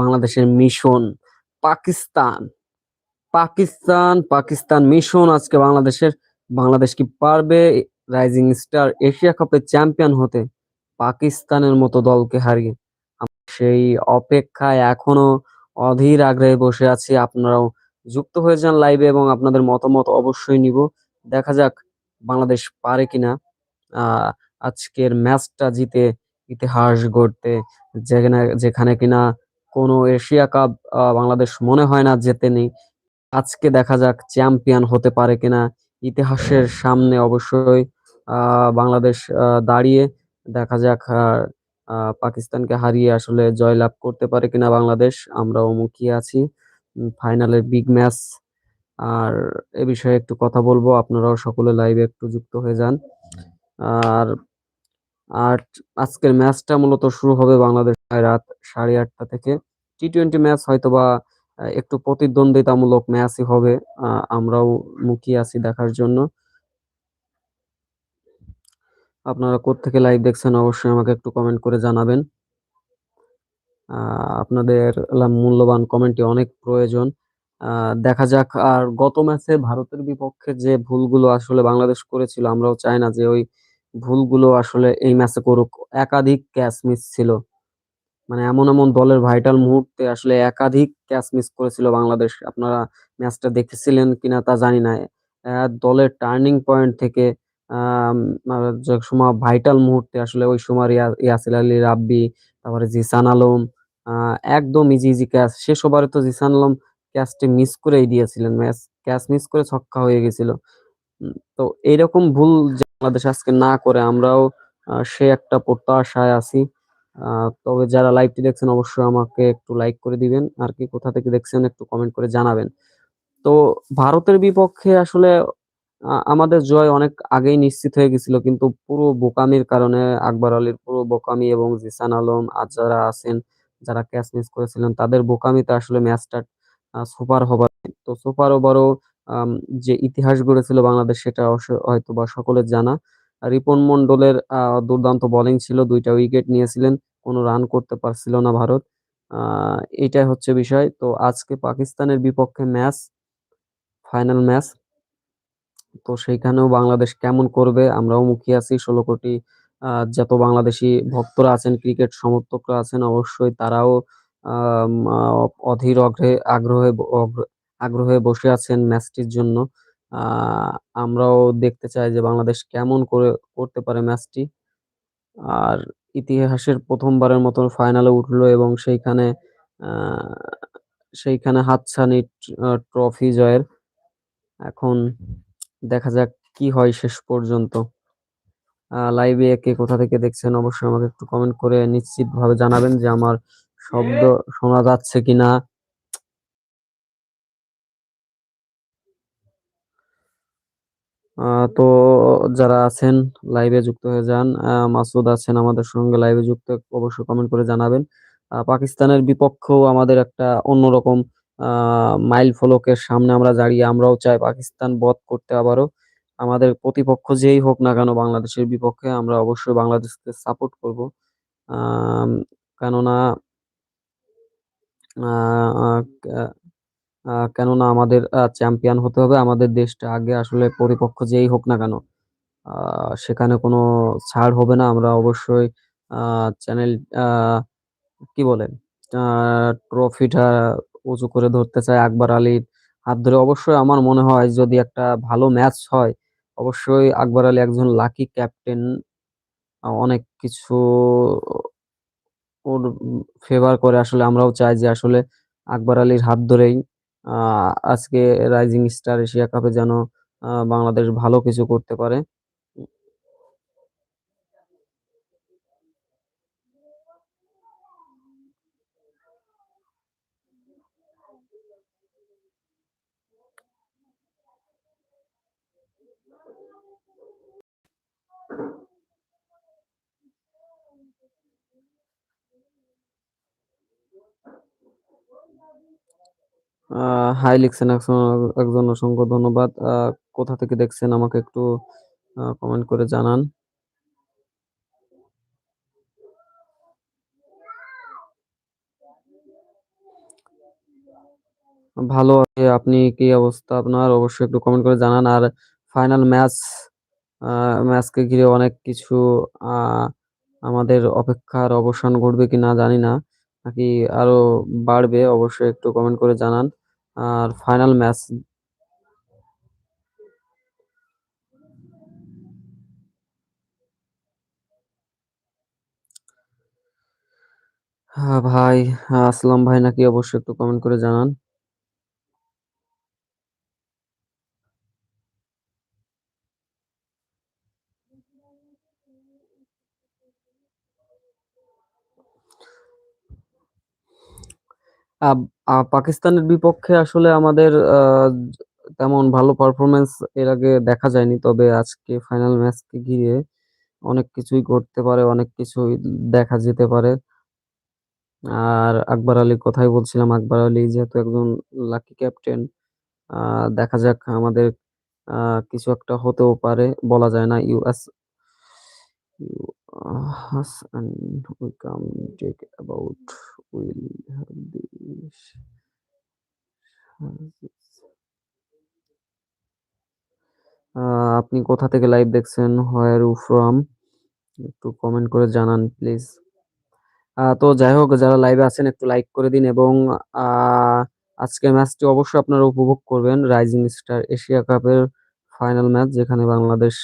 বাংলাদেশের mission Pakistan. Pakistan Pakistan mission আজকে বাংলাদেশের, বাংলাদেশ কি পারবে? রাইজিং স্টার এশিয়া কাপের চ্যাম্পিয়ন হতে পাকিস্তানের মতো দলকে হারিয়ে। সেই অপেক্ষায় এখনও অধীর আগ্রহে বসে আছি। আপনারাও যুক্ত হয়ে যান লাইভে এবং আপনাদের মতামত অবশ্যই নিব। দেখা যাক বাংলাদেশ পারে কিনা। আজকের ম্যাচটা জিতে ইতিহাস গড়তে যেখানে যেখানে কিনা কোনো এশিয়া কাপ বাংলাদেশ মনে হয় না জেতেনি আজকে দেখা যাক চ্যাম্পিয়ন হতে পারে কিনা। ইতিহাসের সামনে অবশ্যই বাংলাদেশ দাঁড়িয়ে দেখা যাক পাকিস্তানকে হারিয়ে আসলে জয়লাভ করতে পারে কিনা বাংলাদেশ। আমরাও মুখিয়ে আছি ফাইনালের বিগ ম্যাচ। আর এ বিষয়ে একটু কথা বলব, আপনারাও সকলে লাইভে একটু যুক্ত হয়ে যান। আর আর আজকের ম্যাচটা মূলত শুরু হবে বাংলাদেশ রাত সাড়ে আটটা থেকে। টি টোয়েন্টি ম্যাচ হয়তো বা একটু প্রতিদ্বন্দ্বিতামূলক ম্যাচই হবে আমরাও মুখিয়ে আছি দেখার জন্য। আপনারা কোত্থেকে লাইভ দেখছেন অবশ্যই আমাকে একটু কমেন্ট করে জানাবেন। আপনাদের মূল্যবান কমেন্টটি অনেক প্রয়োজন। দেখা যাক, আর গত ম্যাচে ভারতের বিপক্ষে যে ভুলগুলো আসলে বাংলাদেশ করেছিল, আমরাও চাই না যে ওই ভুলগুলো আসলে এই ম্যাচে করুক। একাধিক ক্যাচ মিস ছিল। মানে এমন এমন দলের ভাইটাল মুহূর্তে আসলে একাধিক ক্যাচ মিস করেছিল বাংলাদেশ। আপনারা ম্যাচটা দেখেছিলেন কিনা তা জানি না। দলের টার্নিং পয়েন্ট থেকে যে সময় ভাইটাল মুহূর্তে আসলে ওই সময় ইয়াসির আলী, রাব্বি, তারপরে জিসান আলম একদম ইজি ইজি ক্যাচ শেষ ওভারে তো জিসান আলম ক্যাচটি মিস করেই দিয়েছিলেন। ম্যাচ ক্যাচ মিস করে ছক্কা হয়ে গেছিল। তো এইরকম ভুল বাংলাদেশ আজকে না করে আমরাও সে একটা প্রত্যাশায় আছি। তবে যারা লাইভটি দেখছেন, অবশ্যই আমাকে একটু লাইক করে দিবেন। আর কি কোথা থেকে দেখছেন, একটু কমেন্ট করে জানাবেন। তো ভারতের বিপক্ষে আসলে আমাদের জয় অনেক আগেই নিশ্চিত হয়ে গেছিল, কিন্তু পুরো বোকামির কারণে আকবর আলীর পুরো বোকামি এবং জিসান আলম, আর যারা আছেন, যারা ক্যাচ মিস করেছিলেন, তাদের বোকামিতে আসলে ম্যাচটা সুপার হবার তো সুপার ওভারও যে ইতিহাস গড়েছিল বাংলাদেশ, সেটা হয়তো বা সকলের জানা। রিপন মন্ডলের দুর্দান্ত বোলিং ছিল, দুইটা উইকেট নিয়েছিলেন, কোনো রান করতে পারছিল না ভারত। এটাই হচ্ছে বিষয়। তো আজকে পাকিস্তানের বিপক্ষে ম্যাচ ফাইনাল ম্যাচ তো সেইখানেও বাংলাদেশ কেমন করবে, আমরাও মুখিয়ে আছি। ষোলো কোটি যত বাংলাদেশি ভক্তরা আছেন, ক্রিকেট সমর্থকরা আছেন, অবশ্যই তারাও অধীর অগ্রহে আগ্রহে আগ্রহে বসে আছেন ম্যাচটির জন্য। আমরাও দেখতে চাই যে বাংলাদেশ কেমন করে করতে পারে ম্যাচটি। আর ইতিহাসের প্রথমবারের মতন ফাইনালে উঠল এবং সেইখানে সেইখানে হাতছানি ট্রফি জয়ের। এখন দেখা যাক কি হয় শেষ পর্যন্ত। লাইভে কে কোথা থেকে দেখছেন অবশ্যই আমাকে একটু কমেন্ট করে নিশ্চিতভাবে জানাবেন যে আমার শব্দ শোনা যাচ্ছে কিনা। তো যারা আছেন লাইভে যুক্ত হয়ে যান মাসুদ আছেন আমাদের সঙ্গে লাইভে যুক্ত, অবশ্যই কমেন্ট করে জানাবেন। পাকিস্তানের বিপক্ষেও আমাদের একটা অন্যরকম মাইল ফলকের সামনে আমরা দাঁড়িয়ে, আমরাও চাই পাকিস্তান বধ করতে আবারও। আমাদের প্রতিপক্ষ যেই হোক না কেন বাংলাদেশের বিপক্ষে, আমরা অবশ্যই বাংলাদেশকে সাপোর্ট করব। কেননা কেননা আমাদের চ্যাম্পিয়ন হতে হবে। আমাদের দেশটা আগে আসলে পরিপক্ষ যেই হোক না কেন সেখানে কোনো ছাড় হবে না। আমরা অবশ্যই চ্যানেল কি বলেন ট্রফিটা উঁচু করে ধরতে চাই। আকবর আলীর হাত ধরে। অবশ্যই আমার মনে হয় যদি একটা ভালো ম্যাচ হয়, অবশ্যই আকবর আলী একজন লাকি ক্যাপ্টেন অনেক কিছু ওর ফেভার করে। আসলে আমরাও চাই যে আসলে আকবর আলীর হাত ধরেই আজকে রাইজিং স্টার এশিয়া কাপে যেন বাংলাদেশ ভালো কিছু করতে পারে। আহ হাই লিখছেন একজন, অসংখ্য ধন্যবাদ কোথা থেকে দেখছেন আমাকে একটু কমেন্ট করে জানান ভালো আছি। আপনি কি অবস্থা আপনার? অবশ্যই একটু কমেন্ট করে জানান। আর ফাইনাল ম্যাচ ম্যাচকে ঘিরে অনেক কিছু আমাদের অপেক্ষার অবসান ঘটবে কিনা জানি না। নাকি আরও বাড়বে? অবশ্যই একটু কমেন্ট করে জানান। আর ফাইনাল ম্যাচ ভাই, আসলাম ভাই নাকি অবশ্যই একটু কমেন্ট করে জানান। পাকিস্তানের বিপক্ষে আসলে আমাদের তেমন ভালো পারফরমেন্স এর আগে দেখা যায়নি। তবে আজকে ফাইনাল ম্যাচকে ঘিরে অনেক কিছুই ঘটতে পারে, অনেক কিছুই দেখা যেতে পারে। আর আকবর আলীর কথাই বলছিলাম। আকবর আলী যেহেতু একজন লাকি ক্যাপ্টেন, দেখা যাক আমাদের কিছু একটা হতেও পারে, বলা যায় না। US you us and we come have this uh, আপনি কোথা থেকে লাইভ দেখছেন? where you from? একটু কমেন্ট করে জানান প্লিজ। তো যাই হোক, যারা লাইভে আছেন, একটু লাইক করে দিন এবং, আ আজকের ম্যাচটি অবশ্যই আপনারা উপভোগ করবেন। রাইজিং স্টার এশিয়া কাপের ফাইনাল ম্যাচ যেখানে বাংলাদেশ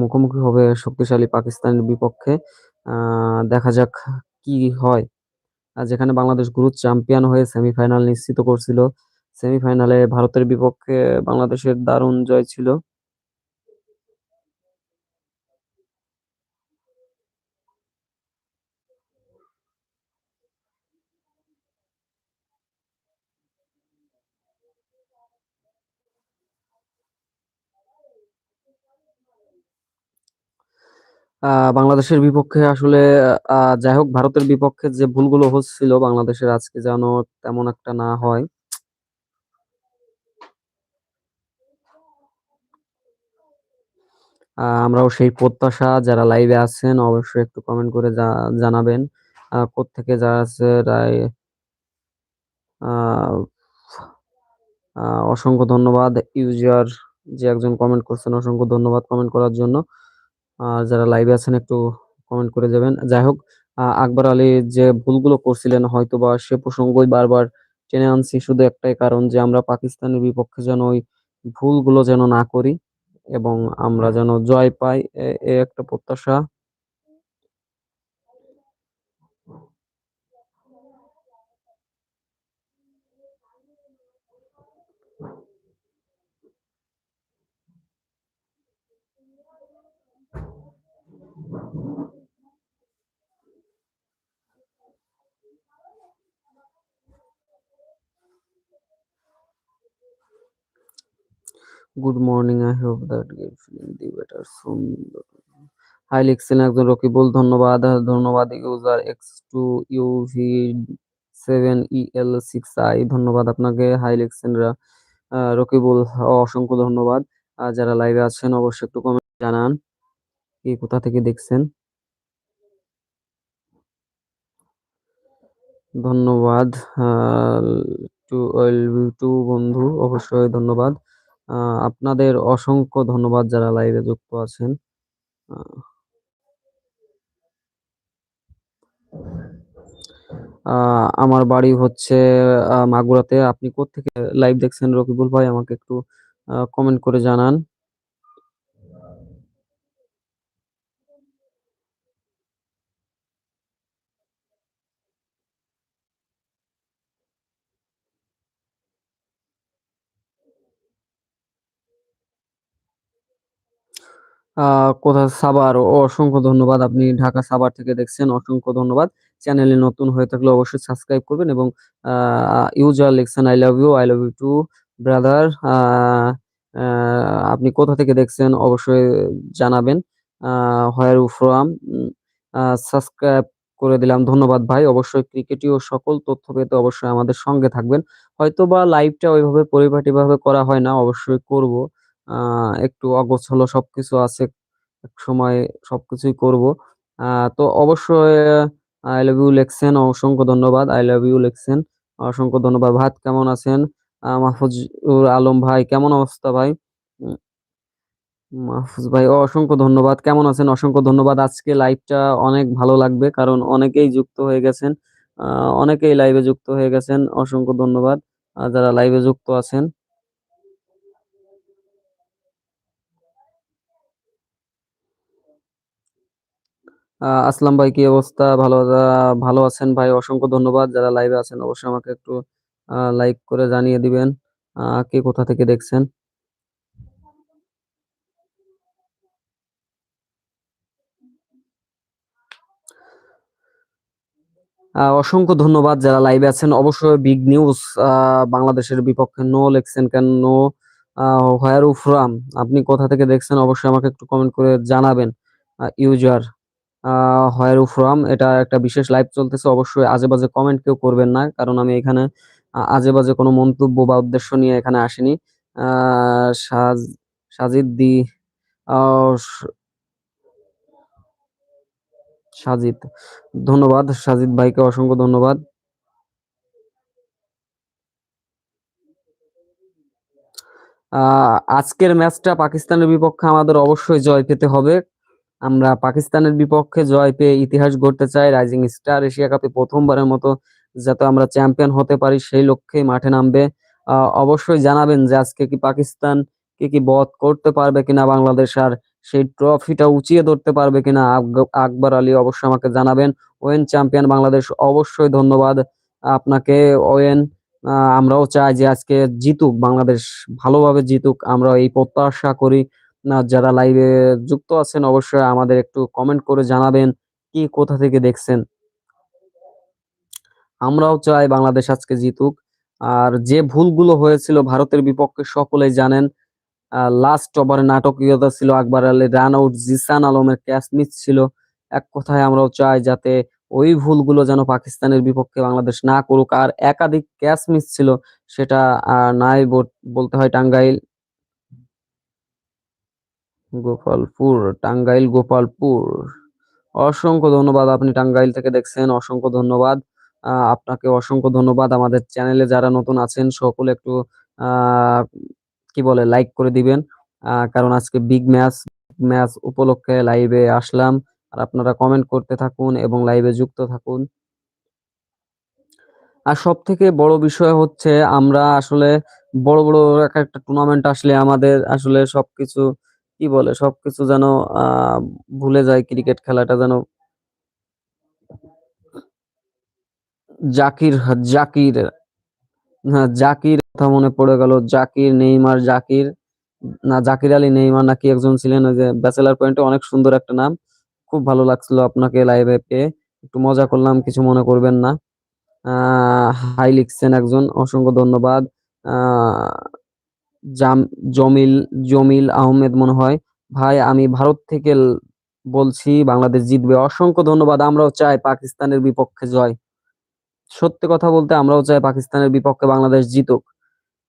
মুখোমুখি হবে শক্তিশালী পাকিস্তানের বিপক্ষে। দেখা যাক কি হয়। যেখানে বাংলাদেশ গ্রুপ চ্যাম্পিয়ন হয়ে সেমিফাইনাল নিশ্চিত করছিল। সেমিফাইনালে ভারতের বিপক্ষে বাংলাদেশের দারুণ জয় ছিল। বাংলাদেশের বিপক্ষে আসলে যাই হোক ভারতের বিপক্ষে যে ভুলগুলো হচ্ছিল বাংলাদেশের আজকে যেন তেমন একটা না হয়। আমরাও সেই প্রত্যাশা, যারা লাইভে আছেন অবশ্যই একটু কমেন্ট করে জানাবেন। আ, কোত্থেকে যারা আছে অসংখ্য ধন্যবাদ। ইউজার যে একজন কমেন্ট করছেন, অসংখ্য ধন্যবাদ কমেন্ট করার জন্য। যারা লাইভে আছেন একটু কমেন্ট করে যাবেন। যাই হোক আকবর আলী যে ভুলগুলো করছিলেন হয়তো বা সে প্রসঙ্গই বারবার টেনে আনছি শুধু একটাই কারণ যে আমরা পাকিস্তানের বিপক্ষে যেন ওই ভুলগুলো যেন না করি এবং আমরা যেন জয় পাই এ একটা প্রত্যাশা। Good morning I hope that you feeling the better soon. Hi লিখছেন একজন রকিবুল ধন্যবাদ। ধন্যবাদ ইউজার X2UV7EL6i ধন্যবাদ আপনাকে। হাই লিখছেন রকিবুল অসংখ্য ধন্যবাদ। আর যারা লাইভে আছেন, অবশ্যই একটু কমেন্ট জানান। কি, কোথা থেকে দেখছেন? ধন্যবাদ। টু টু বন্ধু, অবশ্যই ধন্যবাদ। আপনাদের অসংখ্য ধন্যবাদ যারা লাইভে যুক্ত আছেন। আমার বাড়ি হচ্ছে মাগুরাতে। আপনি কোত্থেকে লাইভ দেখছেন রকিবুল ভাই আমাকে একটু কমেন্ট করে জানান। কোথা সাভার অসংখ্য ধন্যবাদ। আপনি ঢাকা সাবার থেকে দেখছেন। অসংখ্য ধন্যবাদ। চ্যানেলে নতুন হয়ে থাকলে অবশ্যই সাবস্ক্রাইব করবেন এবং ইউজার লিখছেন I love you, I love you too brother. আপনি কোথা থেকে দেখছেন অবশ্যই জানাবেন। you from? উম সাবস্ক্রাইব করে দিলাম। ধন্যবাদ ভাই। অবশ্যই ক্রিকেটীয় সকল তথ্য পেতে অবশ্যই আমাদের সঙ্গে থাকবেন। হয়তোবা লাইভটা ওইভাবে পরিপাটিভাবে করা হয় না। অবশ্যই করব। একটু অগোছালো সবকিছু আছে। এক সময় সবকিছুই করব। তো অবশ্যই আই লাভ ইউ লিখছেন। অসংখ্য ধন্যবাদ। আই লাভ ইউ লিখছেন। অসংখ্য ধন্যবাদ ভাত কেমন আছেন মাহফুজুর আলম ভাই, কেমন অবস্থা ভাই মাহফুজ ভাই, অসংখ্য ধন্যবাদ কেমন আছেন অসংখ্য ধন্যবাদ আজকে লাইভটা অনেক ভালো লাগবে, কারণ অনেকেই যুক্ত হয়ে গেছেন অনেকেই লাইভে যুক্ত হয়ে গেছেন, অসংখ্য ধন্যবাদ যারা লাইভে যুক্ত আছেন আসলাম ভাই, কি অবস্থা? ভালো ভালো আছেন ভাই? অসংখ্য ধন্যবাদ। যারা লাইভে আছেন, অবশ্যই আমাকে একটু লাইক করে জানিয়ে দিবেন কে কোথা থেকে দেখছেন। অসংখ্য ধন্যবাদ যারা লাইভে আছেন। অবশ্যই বিগ নিউজ বাংলাদেশের বিপক্ষে নো লেখছেন কেন নো হোয়ার ফ্রাম আপনি কোথা থেকে দেখছেন? অবশ্যই আমাকে একটু কমেন্ট করে জানাবেন ইউজার হোয়ার ফ্রম এটা একটা বিশেষ লাইভ চলতেছে। অবশ্যই আজে বাজে কমেন্ট কেউ করবেন না, কারণ আমি এখানে আজে বাজে কোনো মন্তব্য বা উদ্দেশ্য নিয়ে এখানে আসিনি। সাজ, সাজিদ দি সাজিদ। ধন্যবাদ। সাজিদ ভাইকে অসংখ্য ধন্যবাদ। আজকের ম্যাচটা পাকিস্তানের বিপক্ষে আমাদের অবশ্যই জয় পেতে হবে। আমরা পাকিস্তানের বিপক্ষে জয় পেয়ে ইতিহাস গড়তে চাই রাইজিং স্টার এশিয়া কাপে প্রথমবারের মতো যাতে আমরা চ্যাম্পিয়ন হতে পারি সেই লক্ষ্যেই মাঠে নামবে। অবশ্যই জানাবেন যে আজকে কি পাকিস্তান কে কি বধ করতে পারবে কিনা, বাংলাদেশ আর সেই ট্রফিটা উঁচিয়ে ধরতে পারবে কিনা আকবর আলী অবশ্যই আমাকে জানাবেন। ওয়েন চ্যাম্পিয়ন বাংলাদেশ, অবশ্যই ধন্যবাদ আপনাকে। ওয়েন আমরাও চাই যে আজকে জিতুক, বাংলাদেশ ভালোভাবে জিতুক আমরা এই প্রত্যাশা করি। যারা লাইভে যুক্ত আছেন, অবশ্যই আমাদের একটু কমেন্ট করে জানাবেন কি, কোথা থেকে দেখছেন। আমরাও চাই বাংলাদেশ আজকে জিতুক। আর যে ভুলগুলো হয়েছিল ভারতের বিপক্ষে সকলেই জানেন লাস্ট ওভারে নাটকীয়তা ছিল আকবর আলী রান আউট জিসান আলমের ক্যাচ মিস ছিল। এক কথায় আমরাও চাই যাতে ওই ভুলগুলো যেন পাকিস্তানের বিপক্ষে বাংলাদেশ না করুক। আর একাধিক ক্যাচ মিস ছিল, সেটা নাই বল- বলতে হয় টাঙ্গাইল। গোপালপুর, টাঙ্গাইল গোপালপুর। অসংখ্য ধন্যবাদ আপনি টাঙ্গাইল থেকে দেখছেন, অসংখ্য ধন্যবাদ। আপনাকে অসংখ্য ধন্যবাদ আমাদের চ্যানেলে যারা নতুন আছেন, সকলে একটু কি বলে, লাইক করে দিবেন। কারণ আজকে বিগ ম্যাচ ম্যাচ উপলক্ষে লাইভে আসলাম। আর আপনারা কমেন্ট করতে থাকুন এবং লাইভে যুক্ত থাকুন। আর সব থেকে বড় বিষয় হচ্ছে, আমরা আসলে বড় বড় এক একটা টুর্নামেন্ট আসলে আমাদের আসলে সবকিছু কি বলে, সবকিছু যেন ভুলে যায় ক্রিকেট খেলাটা যেন। জাকির জাকির হ্যাঁ জাকির কথা মনে পড়ে গেল। জাকির, নেইমার, জাকির, না, জাকির আলী, নেইমার নাকি একজন ছিলেন, ওই যে ব্যাচেলার পয়েন্টে অনেক সুন্দর একটা নাম। খুব ভালো লাগছিল আপনাকে লাইভে পেয়ে। একটু মজা করলাম, কিছু মনে করবেন না। আহ হাই লিখছেন একজন, অসংখ্য ধন্যবাদ। আহ জমিল জমিল আহমেদ মনে হয়। ভাই, আমি ভারত থেকে বলছি, বাংলাদেশ জিতবে। অসংখ্য ধন্যবাদ, আমরাও চাই পাকিস্তানের বিপক্ষে জয়। সত্যি কথা বলতে, আমরাও চাই পাকিস্তানের বিপক্ষে বাংলাদেশ জিতুক।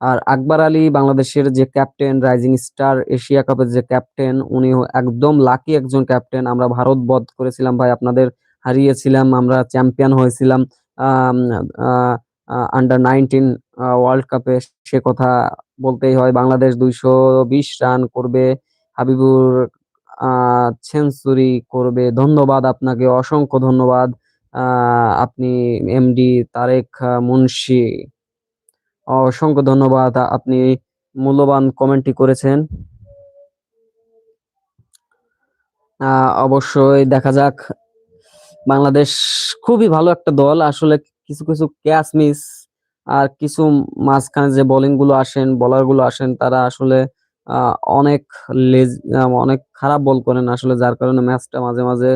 আর আকবর আলী বাংলাদেশের যে ক্যাপ্টেন, রাইজিং স্টার, এশিয়া কাপের যে ক্যাপ্টেন উনি একদম লাকি একজন ক্যাপ্টেন। আমরা ভারত বধ করেছিলাম ভাই, আপনাদের হারিয়েছিলাম, আমরা চ্যাম্পিয়ন হয়েছিলাম আন্ডার নাইনটিন ওয়ার্ল্ড কাপে সে কথা বলতেই হয়, বাংলাদেশ দুইশো বিশ রান করবে, হাবিবুর সেঞ্চুরি করবে। ধন্যবাদ আপনাকে, অসংখ্য ধন্যবাদ। আপনি এমডি তারেক মুন্সি, অসংখ্য ধন্যবাদ। আপনি মূল্যবান কমেন্টটি করেছেন। অবশ্যই দেখা যাক। বাংলাদেশ খুবই ভালো একটা দল, আসলে কিছু কিছু ক্যাচ মিস আর কিছু মাঝখানে যে বোলিংগুলো আসেন বোলারগুলো আসেন, তারা আসলে অনেক লেজ অনেক খারাপ বল করেন আসলে, যার কারণে ম্যাচটা মাঝে মাঝে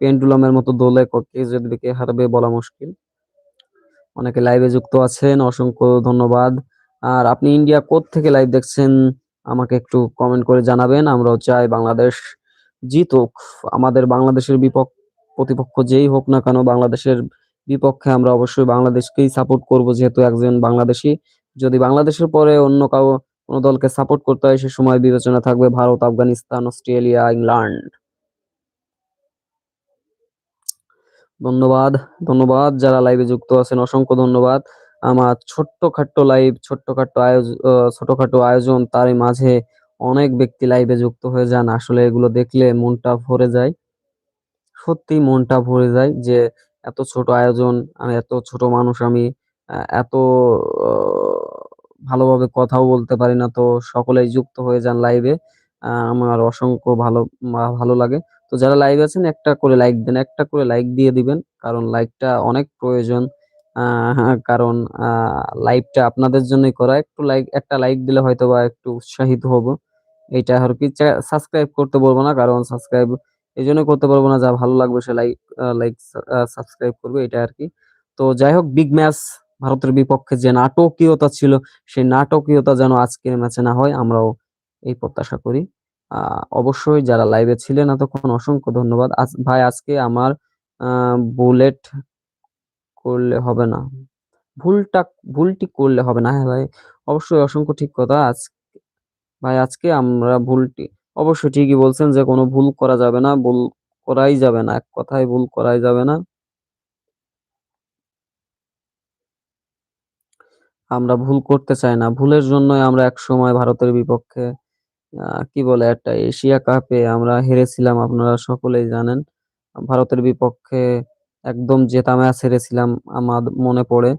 পেন্ডুলামের মতো দোলে কে যদি কে হারবে বলা মুশকিল। অনেকে লাইভে যুক্ত আছেন, অসংখ্য ধন্যবাদ। আর আপনি ইন্ডিয়া কোথ থেকে লাইভ দেখছেন, আমাকে একটু কমেন্ট করে জানাবেন। আমরাও চাই বাংলাদেশ জিতুক। আমাদের বাংলাদেশের বিপক্ষ, প্রতিপক্ষ যেই হোক না কেন, বাংলাদেশের বিপক্ষে আমরা অবশ্যই বাংলাদেশকেই সাপোর্ট করব যেহেতু একজন বাংলাদেশী যদি বাংলাদেশের পরে অন্য কাউ কোনো দলকে সাপোর্ট করতে হয় সে সময় বিবেচনা থাকবে ভারত আফগানিস্তান অস্ট্রেলিয়া ইংল্যান্ড ধন্যবাদ ধন্যবাদ যারা লাইভে যুক্ত আছেন অসংখ্য ধন্যবাদ আমার ছোট্টখাট্ট লাইভ, ছোট্টখাট্ট আয়োজ অ ছোটখাটো আয়োজন তারই মাঝে অনেক ব্যক্তি লাইভে যুক্ত হয়ে যান। আসলে এগুলো দেখলে মনটা ভরে যায়। সত্যি মনটা ভরে যায় যে এত ছোট আয়োজন, আমি এত ছোট মানুষ আমি, এত ভালোভাবে কথাও বলতে পারি না। তো সকলেই যুক্ত হয়ে যান লাইভে। আমার অসংখ্য ভালো ভালো লাগে। তো যারা লাইভে আছেন একটা করে লাইক দেন। একটা করে লাইক দিয়ে দিবেন। কারণ লাইকটা অনেক প্রয়োজন। কারণ লাইভটা আপনাদের জন্যই করা। একটু লাইক একটা লাইক দিলে হয়তো বা একটু উৎসাহিত হব। এটা আর কি সাবস্ক্রাইব করতে বলব না। কারণ সাবস্ক্রাইব এজন্য করতে পারব না যা ভালো লাগবে সে লাইক লাইক সাবস্ক্রাইব করবে এটা আর কি তো যাই হোক বিগ ম্যাচ ভারতের বিপক্ষে যে নাটকীয়তা ছিল, সেই নাটকীয়তা যেন আজকের ম্যাচে না হয় আমরাও এই প্রত্যাশা করি। অবশ্যই যারা লাইভে ছিলেন এতক্ষণ অসংখ্য ধন্যবাদ। ভাই আজকে আমার বুলেট করলে হবে না। ভুলটা ভুলটি করলে হবে না। হ্যাঁ ভাই, অবশ্যই অসংখ্য ঠিক কথা। আজ ভাই আজকে আমরা ভুলটি অবশ্যই ঠিকই বলছেন যে, কোনো ভুল করা যাবে না। ভুল করাই যাবে না। এক কথায় ভুল করাই যাবে না। আমরা ভুল করতে চাই না। ভুলের জন্যই আমরা একসময় ভারতের বিপক্ষে কি বলে একটা এশিয়া কাপে আমরা হেরেছিলাম, আপনারা সকলেই জানেন। ভারতের বিপক্ষে একদম জেতা ম্যাচ হেরেছিলাম, আমার মনে পড়ে।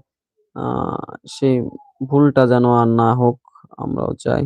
সেই ভুলটা যেন আর না হোক, আমরাও চাই।